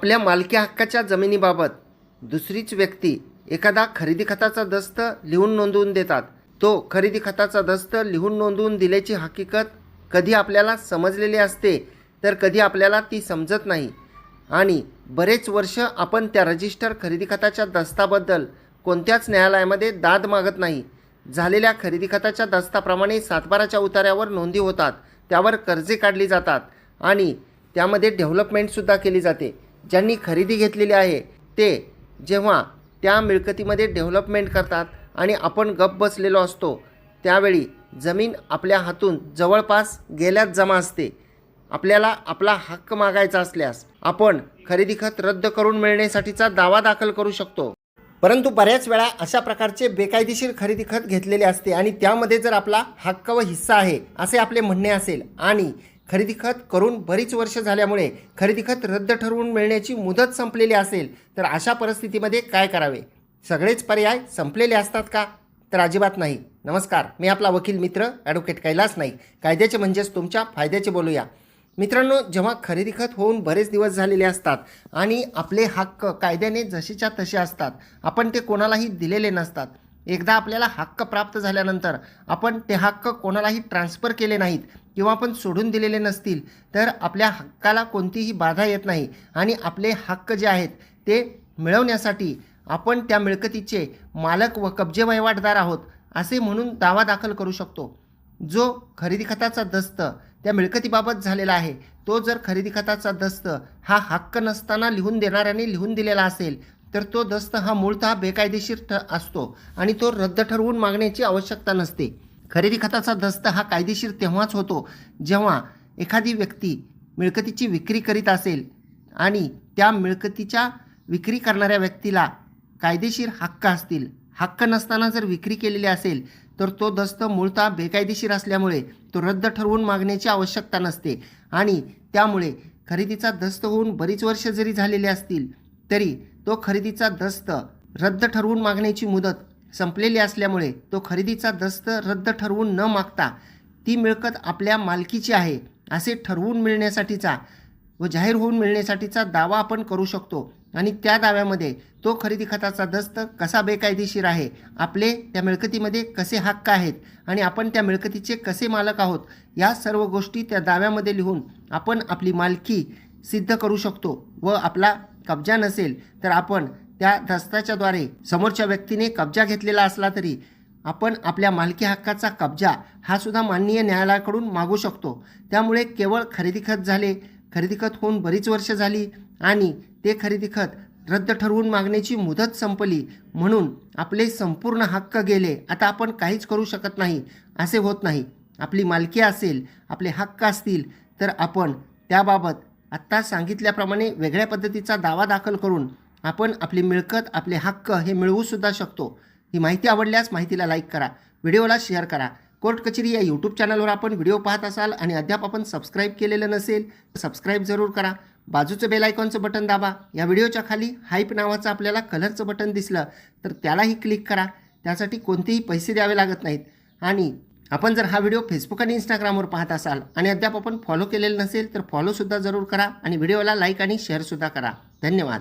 आपल्या मालकी हक्काच्या जमिनीबाबत दुसरीच व्यक्ती एखादा खरेदी खताचा दस्त लिहून नोंदवून देतात. तो खरेदी खताचा दस्त लिहून नोंदवून दिल्याची हकीकत कधी आपल्याला समजलेली असते तर कधी आपल्याला ती समजत नाही. आणि बरेच वर्ष आपण त्या रजिस्टर खरेदी खताच्या दस्ताबद्दल कोणत्याच न्यायालयामध्ये दाद मागत नाही. झालेल्या खरेदी खताच्या दस्ताप्रमाणे सातबाराच्या उतार्यावर नोंदी होतात त्यावर कर्जे काढली जातात आणि त्यामध्ये डेव्हलपमेंटसुद्धा केली जाते. ज्यांनी खरेदी घेतलेली आहे ते जेव्हा त्या मिळकतीमध्ये डेव्हलपमेंट करतात आणि आपण गप बसलेलो असतो त्यावेळी जमीन आपल्या हातून जवळपास गेल्यात जमा असते. आपल्याला आपला हक्क मागायचा असल्यास आपण खरेदी खत रद्द करून मिळण्यासाठीचा दावा दाखल करू शकतो. परंतु बऱ्याच वेळा अशा प्रकारचे बेकायदेशीर खरेदी खत घेतलेले असते आणि त्यामध्ये जर आपला हक्क व हिस्सा आहे असे आपले म्हणणे असेल आणि खरेदी खत करून बरीच वर्ष झाल्यामुळे खरेदी खत रद्द ठरवून मिळण्याची मुदत संपलेली असेल तर अशा परिस्थितीमध्ये काय करावे? सगळेच पर्याय संपलेले असतात का? तर अजिबात नाही. नमस्कार मी आपला वकील मित्र ॲडव्होकेट कैलास नाईक. कायद्याचे म्हणजेच तुमच्या फायद्याचे बोलूया. मित्रांनो जेव्हा खरेदी खत होऊन बरेच दिवस झालेले असतात आणि आपले हक्क कायद्याने जसेच्या तसे असतात आपण ते कोणालाही दिलेले नसतात एकदा आपल्याला हक्क प्राप्त झाल्यानंतर आपण ते हक्क कोणालाही ट्रान्सफर केले नाहीत किंवा आपण सोडून दिलेले नसतील तर आपल्या हक्काला कोणतीही बाधा येत नाही आणि आपले हक्क जे आहेत ते मिळवण्यासाठी आपण त्या मिळकतीचे मालक व कब्जे वहिवाटदार आहोत असे म्हणून दावा दाखल करू शकतो. जो खरेदी खताचा दस्त त्या मिळकतीबाबत झालेला आहे तो जर खरेदी खताचा दस्त हा हक्क नसताना लिहून देणाऱ्याने लिहून दिलेला असेल तर तो दस्त हा मूळतः बेकायदेशीर ठ असतो आणि तो रद्द ठरवून मागण्याची आवश्यकता नसते. खरेदी खताचा दस्त हा कायदेशीर तेव्हाच होतो जेव्हा एखादी व्यक्ती मिळकतीची विक्री करीत असेल आणि त्या मिळकतीच्या विक्री करणाऱ्या व्यक्तीला कायदेशीर हक्क असतील. हक्क नसताना जर विक्री केलेली असेल तर तो दस्त मूळतः बेकायदेशीर असल्यामुळे तो रद्द ठरवून मागण्याची आवश्यकता नसते आणि त्यामुळे खरेदीचा दस्त होऊन बरीच वर्ष जरी झालेली असतील तरी तो खरेदीचा दस्त रद्द ठरवून मागण्याची मुदत संपलेली असल्यामुळे तो खरेदीचा दस्त रद्द ठरवून न मागता ती मिळकत आपल्या मालकीची आहे असे ठरवून मिळण्यासाठीचा व जाहीर होऊन मिळण्यासाठीचा दावा आपण करू शकतो. आणि त्या दाव्यामध्ये तो खरेदी खताचा दस्त कसा बेकायदेशीर आहे आपले त्या मिळकतीमध्ये कसे हक्क आहेत आणि आपण त्या मिळकतीचे कसे मालक आहोत या सर्व गोष्टी त्या दाव्यामध्ये लिहून आपण आपली मालकी सिद्ध करू शकतो व आपला कब्जा नसेल तर आपण त्या दस्ताच्याद्वारे समोरच्या व्यक्तीने कब्जा घेतलेला असला तरी आपण आपल्या मालकी हक्काचा कब्जा हा सुद्धा माननीय न्यायालयाकडून मागू शकतो. त्यामुळे केवळ खरेदी खत झाले खरेदी खत होऊन बरीच वर्ष झाली आणि ते खरेदी खत रद्द ठरवून मागण्याची मुदत संपली म्हणून आपले संपूर्ण हक्क गेले. आता आपण काहीच करू शकत नाही असे होत नाही. आपली मालकी असेल आपले हक्क असतील तर आपण त्याबाबत आत्ता सांगितल्याप्रमाणे वेगळ्या पद्धतीचा दावा दाखल करून आपण आपली मिळकत आपले हक्क हे मिळवूसुद्धा शकतो. ही माहिती आवडल्यास माहितीला लाईक करा. व्हिडिओला शेअर करा. कोर्ट कचेरी या यूट्यूब चॅनलवर आपण व्हिडिओ पाहत असाल आणि अद्याप आपण सबस्क्राईब केलेलं नसेल तर सबस्क्राईब जरूर करा. बाजूचं बेल आयकॉनचं बटन दाबा. या व्हिडिओच्या खाली हाईप नावाचं आपल्याला कलरचं बटन दिसलं तर त्यालाही क्लिक करा. त्यासाठी कोणतेही पैसे द्यावे लागत नाहीत. आणि आपण जर हा व्हिडिओ फेसबुक आणि इंस्टाग्रामवर पाहत असाल आणि अद्याप आपण फॉलो केलेलं नसेल तर फॉलोसुद्धा जरूर करा आणि व्हिडिओला लाईक आणि शेअरसुद्धा करा. धन्यवाद.